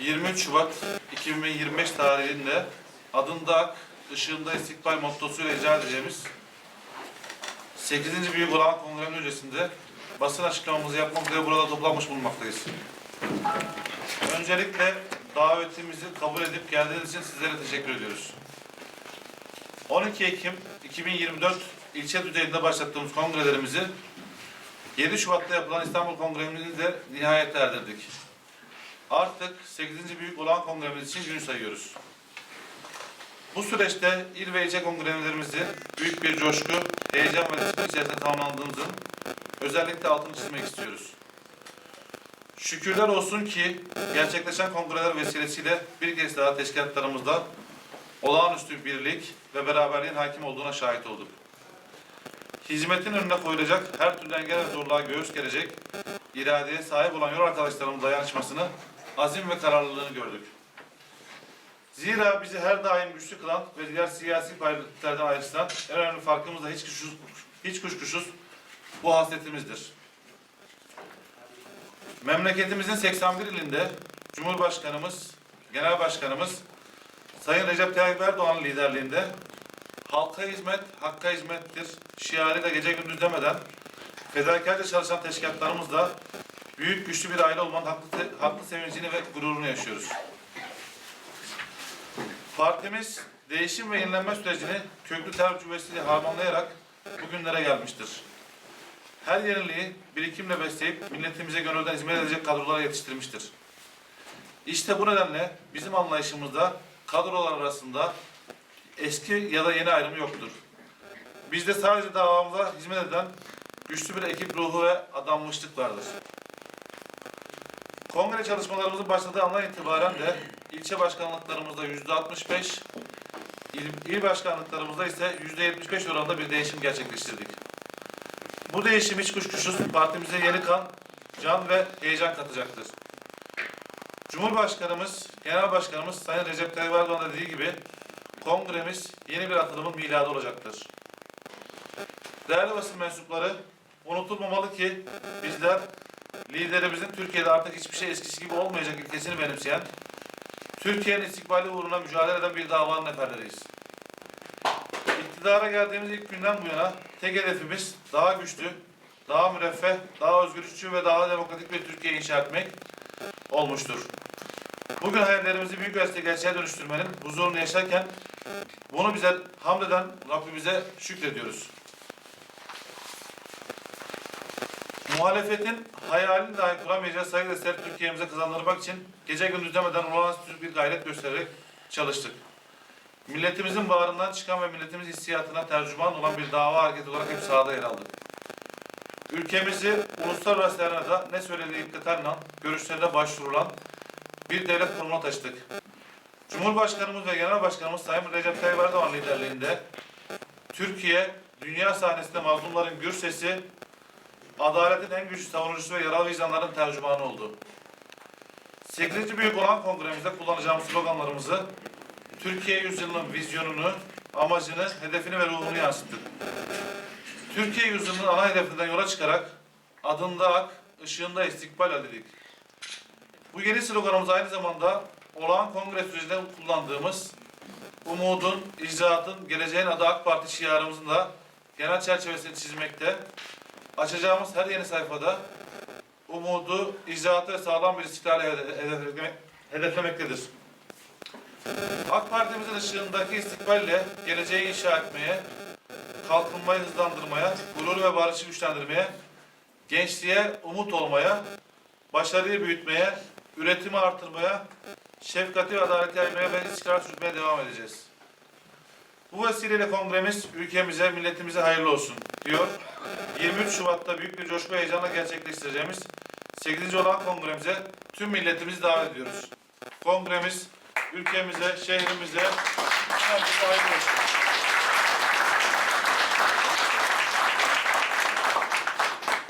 23 Şubat 2025 tarihinde adında ak, ışığında istikbal mottosuyla icra edeceğimiz 8. Büyük Olağan Kongre'nin öncesinde basın açıklamamızı yapmak üzere burada toplanmış bulunmaktayız. Öncelikle davetimizi kabul edip geldiğiniz için sizlere teşekkür ediyoruz. 12 Ekim 2024 ilçe düzeyinde başlattığımız kongrelerimizi 7 Şubat'ta yapılan İstanbul Kongremizi de nihayete erdirdik. Artık 8. Büyük Olağan Kongremiz için gün sayıyoruz. Bu süreçte il ve ilçe kongrelerimizi büyük bir coşku, heyecan ve disiplin içerisinde tamamlandığımızın özellikle altını çizmek istiyoruz. Şükürler olsun ki gerçekleşen kongreler vesilesiyle bir kez daha teşkilatlarımızda olağanüstü birlik ve beraberliğin hakim olduğuna şahit olduk. Hizmetin önüne koyulacak her türlü engel ve zorluğa göğüs gelecek, iradeye sahip olan yol arkadaşlarımızın dayanışmasını, azim ve kararlılığını gördük. Zira bizi her daim güçlü kılan ve diğer siyasi partilerden ayrıştıran en önemli farkımız da hiç kuşkusuz, hiç kuşkusuz bu hasretimizdir. Memleketimizin 81 ilinde Cumhurbaşkanımız, Genel Başkanımız Sayın Recep Tayyip Erdoğan liderliğinde halka hizmet, hakka hizmettir şiarıyla gece gündüz demeden fedakarca çalışan teşkilatlarımızla büyük güçlü bir aile olmanın haklı, haklı sevincini ve gururunu yaşıyoruz. Partimiz değişim ve yenilenme sürecini köklü tecrübesiyle harmanlayarak bugünlere gelmiştir. Her yeniliği birikimle besleyip milletimize gönülden hizmet edecek kadrolara yetiştirmiştir. İşte bu nedenle bizim anlayışımızda kadrolar arasında eski ya da yeni ayrımı yoktur. Bizde sadece davamıza hizmet eden güçlü bir ekip ruhu ve adanmışlık vardır. Kongre çalışmalarımızın başladığı andan itibaren de ilçe başkanlıklarımızda yüzde 65, il, il başkanlıklarımızda ise yüzde 75 oranında bir değişim gerçekleştirdik. Bu değişim hiç kuşkusuz partimize yeni kan, can ve heyecan katacaktır. Cumhurbaşkanımız, Genel Başkanımız Sayın Recep Tayyip Erdoğan dediği gibi kongremiz yeni bir atılımın miladı olacaktır. Değerli basın mensupları, unutulmamalı ki bizler liderimizin Türkiye'de artık hiçbir şey eskisi gibi olmayacak ilkesini benimseyen, Türkiye'nin istikbali uğruna mücadele eden bir davanın neferleriyiz. İktidara geldiğimiz ilk günden bu yana tek hedefimiz daha güçlü, daha müreffeh, daha özgürlükçü ve daha demokratik bir Türkiye inşa etmek olmuştur. Bugün hayallerimizi büyük ölçüde gerçeğe dönüştürmenin huzurunu yaşarken bunu bize hamleden Rabbimize şükrediyoruz. Muhalefetin hayalini dahi kuramayacağı sayılı eser Türkiye'mize kazandırmak için gece gündüz demeden olağanüstü bir gayret göstererek çalıştık. Milletimizin bağrından çıkan ve milletimiz hissiyatına tercüman olan bir dava hareketi olarak hep sahada yer aldık. Ülkemizi uluslararası arenada ne söylediği dikkatle görüşlerine başvurulan bir devlet kurumuna taşıdık. Cumhurbaşkanımız ve Genel Başkanımız Sayın Recep Tayyip Erdoğan liderliğinde Türkiye dünya sahnesinde mazlumların gür sesi, adaletin en güçlü savunucusu ve yaralı vicdanların tercümanı oldu. 8. Büyük olan kongremizde kullanacağımız sloganlarımızı Türkiye yüzyılının vizyonunu, amacını, hedefini ve ruhunu yansıttık. Türkiye yüzyılının ana hedefinden yola çıkarak adında ak, ışığında istikbal dedik. Bu yeni sloganımız aynı zamanda olağan kongre sürecinde kullandığımız umudun, icraatın, geleceğin adı AK Parti şiarımızın da genel çerçevesini çizmekte. Açacağımız her yeni sayfada umudu, icraatı ve sağlam bir hedefleme- hedeflemektedir. AK Parti'mizin ışığındaki istikballe geleceği inşa etmeye, kalkınmayı hızlandırmaya, gurur ve barışı güçlendirmeye, gençliğe umut olmaya, başarıyı büyütmeye, üretimi artırmaya, şefkati ve adaleti yaymaya ve istikrar sürmeye devam edeceğiz. Bu vesileyle kongremiz ülkemize, milletimize hayırlı olsun diyor. 23 Şubat'ta büyük bir coşku heyecanla gerçekleştireceğimiz 8. olan kongremize tüm milletimizi davet ediyoruz. Kongremiz ülkemize, şehrimize herkese hayırlı olsun.